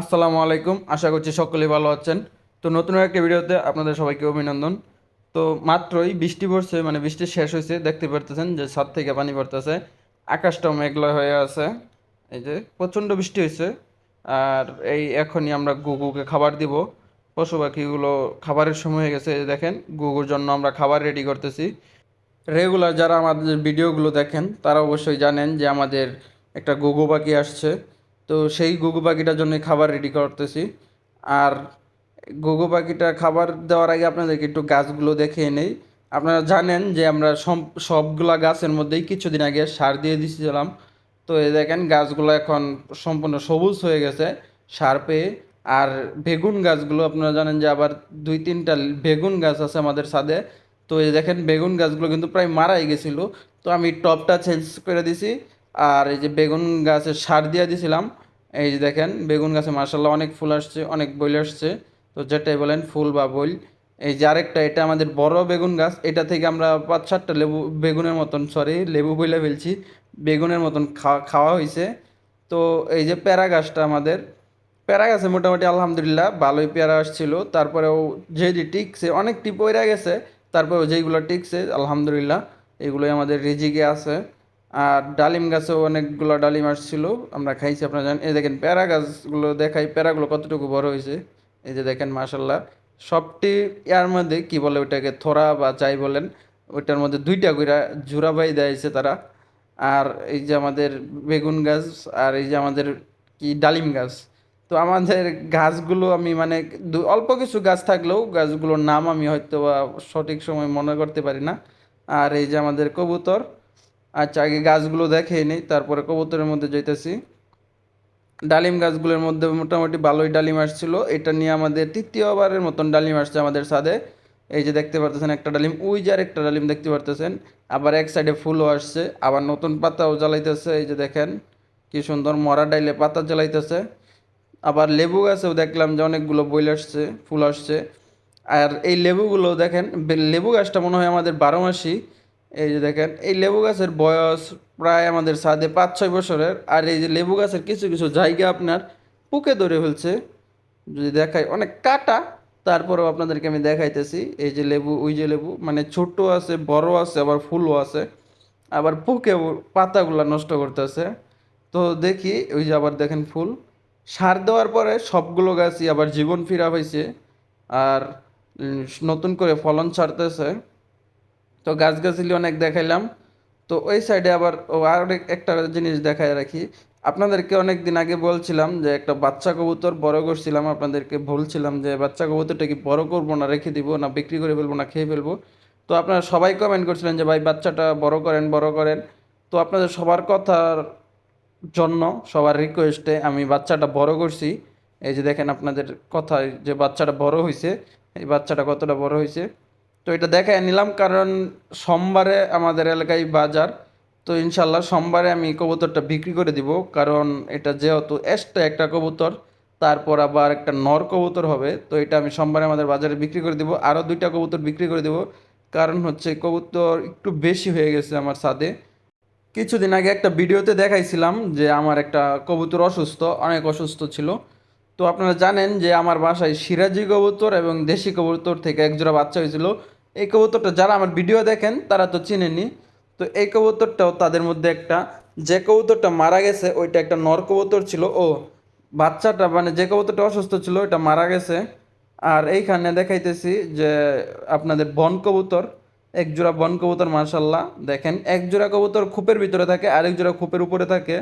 আসসালামু আলাইকুম, আশা করছি সকলেই ভালো আছেন। তো নতুন একটা ভিডিওতে আপনাদের সবাইকে অভিনন্দন। তো মাত্রই বৃষ্টি পড়ছে মানে বৃষ্টি শেষ হয়েছে, দেখতে পারতেছেন যে ছাদ থেকে পানি পড়তেছে। আকাশটাও মেঘলা হয়ে আছে। এই যে প্রচণ্ড বৃষ্টি হয়েছে। আর এই এখনই আমরা গুগুকে খাবার দিব। পশু পাখিগুলো খাবারের সময় হয়ে গেছে দেখেন, গুগুর জন্য আমরা খাবার রেডি করতেছি। রেগুলার যারা আমাদের ভিডিওগুলো দেখেন, তারা অবশ্যই জানেন যে আমাদের একটা গুগু পাখি আসছে। তো সেই গুগু পাখিটার জন্য খাবার রেডি করতেছি। আর গুগু পাখিটা খাবার দেওয়ার আগে আপনাদেরকে একটু গাছগুলো দেখিয়ে নেই। আপনারা জানেন যে আমরা সব- সবগুলা গাছের মধ্যেই কিছুদিন আগে সার দিয়ে দিয়েছিলাম তো এই দেখেন গাছগুলো এখন সম্পূর্ণ সবুজ হয়ে গেছে সার পেয়ে। আর বেগুন গাছগুলো আপনারা জানেন যে আবার দুই তিনটা বেগুন গাছ আছে আমাদের ছাদে। তো এই দেখেন বেগুন গাছগুলো কিন্তু প্রায় মারাই গেছিল। তো আমি টপটা চেঞ্জ করে দিছি। আর এই যে বেগুন গাছে সার দিয়ে দিছিলাম, এই যে দেখেন, বেগুন গাছে মার্শাল্লাহ অনেক ফুল আসছে, অনেক বইল আসছে। তো যেটাই বলেন, ফুল বা বইল। এই যে আরেকটা, এটা আমাদের বড় বেগুন গাছ, এটা থেকে আমরা পাঁচ সাতটা লেবু, বেগুনের মতন সরি লেবু বইলে ফেলছি, বেগুনের মতন খাওয়া খাওয়া হয়েছে তো এই যে প্যারা গাছটা আমাদের প্যারা গাছে মোটামুটি আলহামদুলিল্লাহ ভালোই পেয়ারা আসছিল। তারপরেও যেটি টিকছে, অনেকটি পয়রা গেছে, তারপরেও যেইগুলো টিকছে, আলহামদুলিল্লাহ, এগুলোই আমাদের রিজিকে আছে। আর ডালিম গাছেও অনেকগুলো ডালিম আসছিল, আমরা খাইছি, আপনারা জানেন। এই দেখেন, প্যারা গাছগুলো দেখাই, প্যারাগুলো কতটুকু বড় হয়েছে? এই যে দেখেন মাশাল্লাহ সবটি ইয়ার মধ্যে কি বলে ওইটাকে, থোড়া বা যাই বলেন, ওইটার মধ্যে দুইটা কইরা জোড়া বাই দিয়েছে তারা। আর এই যে আমাদের বেগুন গাছ, আর এই যে আমাদের কি ডালিম গাছ। তো আমাদের গাছগুলো আমি মানে অল্প কিছু গাছ থাকলেও গাছগুলোর নাম আমি হয়তো বা সঠিক সময় মনে করতে পারি না। আর এই যে আমাদের কবুতর আচ্ছা আগে গাছগুলো দেখেই নেই, তারপরে কবুতরের মধ্যে যাইতেছি। ডালিম গাছগুলোর মধ্যে মোটামুটি ভালোই ডালিম আসছিল। এটা নিয়ে আমাদের তৃতীয়বারের মতন ডালিম আসছে আমাদের ছাদে। এই যে দেখতে পারতেছেন একটা ডালিম ওই যে একটা ডালিম দেখতে পারতেছেন। আবার এক সাইডে ফুলও আসছে, আবার নতুন পাতাও জ্বালাইতেছে, এই যে দেখেন কি সুন্দর মরা ডাইলে পাতা জ্বালাইতেছে। আবার লেবু গাছেও দেখলাম যে অনেকগুলো বইল আসছে, ফুল আসছে। আর এই লেবুগুলো দেখেন লেবু গাছটা মনে হয় আমাদের বারো মাসি এই যে দেখেন, এই লেবু গাছের বয়স প্রায় আমাদের সাথে পাঁচ, ছয় বছরের, আর এই যে লেবু গাছের কিছু কিছু জায়গা আপনার পুকে ধরে ফেলছে। যদি দেখাই, অনেক কাটা, তারপরেও আপনাদেরকে আমি দেখাইতেছি, এই যে লেবু, ওই যে লেবু মানে ছোট আছে, বড় আছে, আবার ফুলও আছে, আবার পুকে পাতাগুলো নষ্ট করতেছে। তো দেখি, ওই যে আবার দেখেন ফুল। সার দেওয়ার পরে সবগুলো গাছই আবার জীবন ফিরা হয়েছে আর নতুন করে ফলন ছাড়তেছে। তো গাছগাছালি অনেক দেখাইলাম। তো ওই সাইডে আবার ও আর একটা জিনিস দেখায় রাখি। আপনাদেরকে অনেক দিন আগে বলছিলাম যে একটা বাচ্চা কবুতর বড় করছিলাম, আপনাদেরকে বলছিলাম যে বাচ্চা কবুতরটা কি বড় করব না রেখে দিব না বিক্রি করে ফেলব না খেয়ে ফেলব? তো আপনারা সবাই কমেন্ট করছিলেন যে, ভাই, বাচ্চাটা বড় করেন বড় করেন। তো আপনাদের সবার কথার জন্য, সবার রিকোয়েস্টে আমি বাচ্চাটা বড় করছি। এই যে দেখেন আপনাদের কথায় যে বাচ্চাটা বড় হয়েছে এই বাচ্চাটা কতটা বড় হয়েছে তো এটা দেখায় নিলাম, কারণ সোমবারে আমাদের এলাকায় বাজার। তো ইনশাল্লাহ সোমবারে আমি কবুতরটা বিক্রি করে দিব, কারণ এটা যেহেতু এক্সট্রা একটা কবুতর, তারপর আবার একটা নর কবুতর হবে। তো এটা আমি সোমবারে আমাদের বাজারে বিক্রি করে দিব, আরও দুইটা কবুতর বিক্রি করে দিব। কারণ হচ্ছে কবুতর একটু বেশি হয়ে গেছে আমার সাথে কিছুদিন আগে একটা ভিডিওতে দেখাইছিলাম যে আমার একটা কবুতর অসুস্থ, অনেক অসুস্থ ছিল। তো আপনারা জানেন যে আমার বাসায় সিরাজি কবুতর এবং দেশি কবুতর থেকে একজোড়া বাচ্চা হয়েছিল। এই কবুতরটা যারা আমার ভিডিও দেখেন, তারা তো চিনেনি তো এই কবুতরটাও তাদের মধ্যে একটা, যে কবুতরটা মারা গেছে, ওইটা একটা নর কবুতর ছিল। ও বাচ্চাটা মানে যে কবুতরটা অসুস্থ ছিল, ওইটা মারা গেছে। আর এইখানে দেখাইতেছি যে আপনাদের বন কবুতর এক জোড়া বন কবুতর মার্শাল্লাহ দেখেন এক জোড়া কবুতর খোপের ভিতরে থাকে আরেক জোড়া খোপের উপরে থাকে।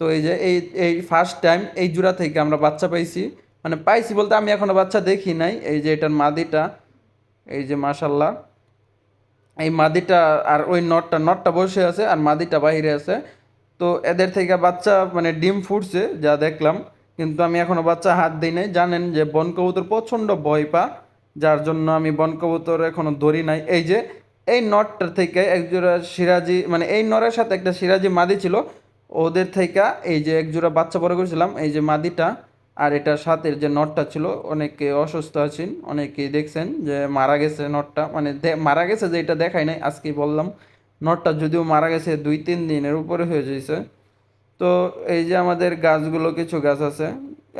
তো এই যে এই এই ফার্স্ট টাইম এই জোড়া থেকে আমরা বাচ্চা পাইছি। মানে পাইছি বলতে আমি এখনও বাচ্চা দেখি নাই। এই যে এটার মাদিটা এই যে মাশাল্লাহ। এই মাদিটা আর ওই নটটা নটটা বসে আছে আর মাদিটা বাইরে আছে। তো এদের থেকে বাচ্চা মানে ডিম ফুটছে, যা দেখলাম। কিন্তু আমি এখনও বাচ্চা হাত দিই নাই। জানেন যে বন কবুতর প্রচণ্ড ভয় পা, যার জন্য আমি বন কবুতর এখনও ধরি নাই। এই যে, এই নটটার থেকে একজোড়া সিরাজি মানে এই নরের সাথে একটা সিরাজি মাদি ছিল। ওদের থেকে এই যে একজোড়া বাচ্চা বড় করেছিলাম, এই যে মাদিটা আর এটার সাথে যে নটটা ছিল, অনেকে অসুস্থ আছেন, অনেকেই দেখছেন যে মারা গেছে নটটা। মানে মারা গেছে যে এটা দেখাই নাই, আজকেই বললাম। নটটা যদিও মারা গেছে দুই, তিন দিনের উপরে হয়ে যাইছে। তো এই যে আমাদের গাছগুলো, কিছু গাছ আছে।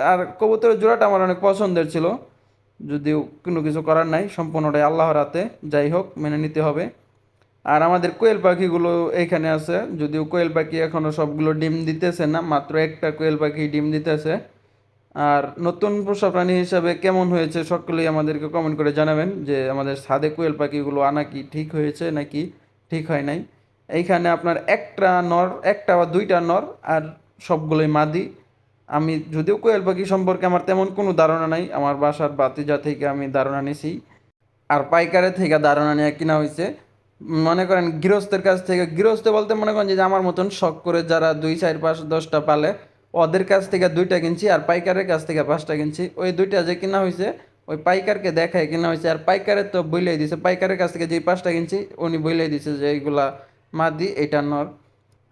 আর কবুতরের জোড়াটা আমার অনেক পছন্দের ছিল। যদিও কোনো কিছু করার নাই, সম্পূর্ণটাই আল্লাহর হাতে। যাই হোক, মেনে নিতে হবে। আর আমাদের কোয়েল পাখিগুলো এইখানে আছে। যদিও কোয়েল পাখি এখনও সবগুলো ডিম দিতেছে না, মাত্র একটা কোয়েল পাখি ডিম দিতেছে। আর নতুন পোষা প্রাণী হিসাবে কেমন হয়েছে সকলেই আমাদেরকে কমেন্ট করে জানাবেন যে আমাদের সাদে কোয়েল পাখিগুলো আনা কি ঠিক হয়েছে নাকি ঠিক হয় নাই। এইখানে আপনার একটা নর, একটা বা দুইটা নর আর সবগুলোই মাদি। আমি যদিও কোয়েল পাখি সম্পর্কে আমার তেমন কোনো ধারণা নাই, আমার বাসার বাতিজা থেকে আমি ধারণা নিছি। আর পাইকারে থেকে ধারণা নিয়ে কিনা হয়েছে মনে করেন গৃহস্থের কাছ থেকে, গৃহস্থ বলতে মনে করেন যে আমার মতন শখ করে যারা দুই, চার, পাঁচ, দশটা পালে ওদের কাছ থেকে দুইটা কিনছি আর পাইকারের কাছ থেকে পাঁচটা কিনছি। ওই দুইটা যে কিনা হয়েছে ওই পাইকারকে দেখায় কিনা হয়েছে আর পাইকারের তো বইলেই দিছে, পাইকারের কাছ থেকে যে পাঁচটা কিনছি, উনি বইলেই দিছে যে এইগুলা মাদি, এইটা নর।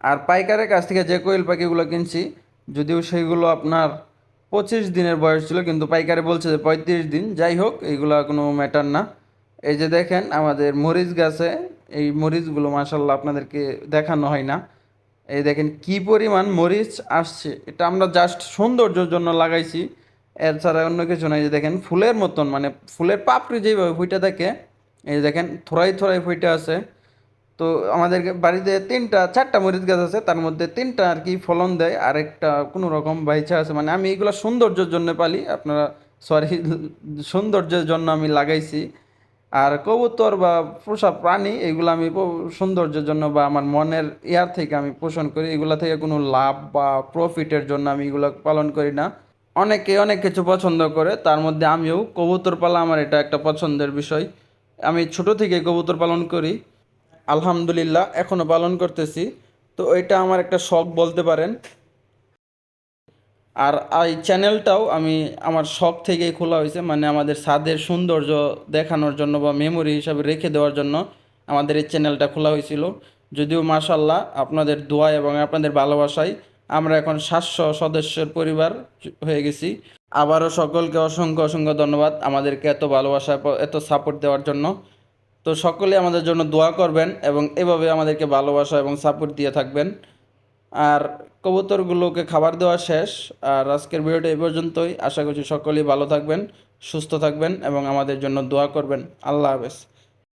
আর পাইকারের কাছ থেকে যে কোয়েল পাখিগুলো কিনছি, যদিও সেইগুলো আপনার পঁচিশ দিনের বয়স ছিল, কিন্তু পাইকারে বলছে যে পঁয়ত্রিশ দিন। যাই হোক, এইগুলো কোনো ম্যাটার না। এই যে দেখেন, আমাদের মরিচ গাছে, এই মরিচগুলো মাসাল্লাহ আপনাদেরকে দেখানো হয় না। এই দেখেন কি পরিমাণ মরিচ আসছে। এটা আমরা জাস্ট সৌন্দর্যের জন্য লাগাইছি। এছাড়া অন্য কিছু নাই। যে দেখেন ফুলের মতন মানে ফুলের পাপড়ি যেভাবে ফুইটা থাকে, এই দেখেন থোড়াই থোড়াই ফুইটা আছে। তো আমাদের বাড়িতে তিনটা, চারটা মরিচ গাছ আছে, তার মধ্যে তিনটা আর কি ফলন দেয়, আর একটা কোনো রকম বাইচা আছে। মানে আমি এগুলো সৌন্দর্যের জন্য পালি, আপনারা সরি সৌন্দর্যের জন্য আমি লাগাইছি। আর কবুতর বা পোষা প্রাণী, এগুলো আমি সৌন্দর্যের জন্য বা আমার মনের ইয়ার থেকে আমি পোষণ করি। এগুলো থেকে কোনো লাভ বা প্রফিটের জন্য আমি এগুলো পালন করি না। অনেকে অনেক কিছু পছন্দ করে, তার মধ্যে আমিও। কবুতর পালা আমার এটা একটা পছন্দের বিষয়। আমি ছোট থেকে কবুতর পালন করি। আলহামদুলিল্লাহ এখনও পালন করতেছি। তো এটা আমার একটা শখ বলতে পারেন। আর এই চ্যানেলটাও আমি আমার শখ থেকেই খোলা হয়েছে মানে আমাদের ছাদের সৌন্দর্য দেখানোর জন্য বা মেমোরি হিসাবে রেখে দেওয়ার জন্য আমাদের এই চ্যানেলটা খোলা হয়েছিল। যদিও মাশাল্লাহ আপনাদের দোয়া এবং আপনাদের ভালোবাসায় আমরা এখন সাতশো সদস্যের পরিবার হয়ে গেছি। আবারও সকলকে অসংখ্য অসংখ্য ধন্যবাদ আমাদেরকে এত ভালোবাসা, এত সাপোর্ট দেওয়ার জন্য। তো সকলে আমাদের জন্য দোয়া করবেন এবং এভাবে আমাদেরকে ভালোবাসা এবং সাপোর্ট দিয়ে থাকবেন। আর কবুতরগুলোকে খাবার দেওয়া শেষ। আর আজকের ভিডিওটা এই পর্যন্তই। আশা করছি সকলেই ভালো থাকবেন, সুস্থ থাকবেন এবং আমাদের জন্য দোয়া করবেন। আল্লাহ হাফেজ।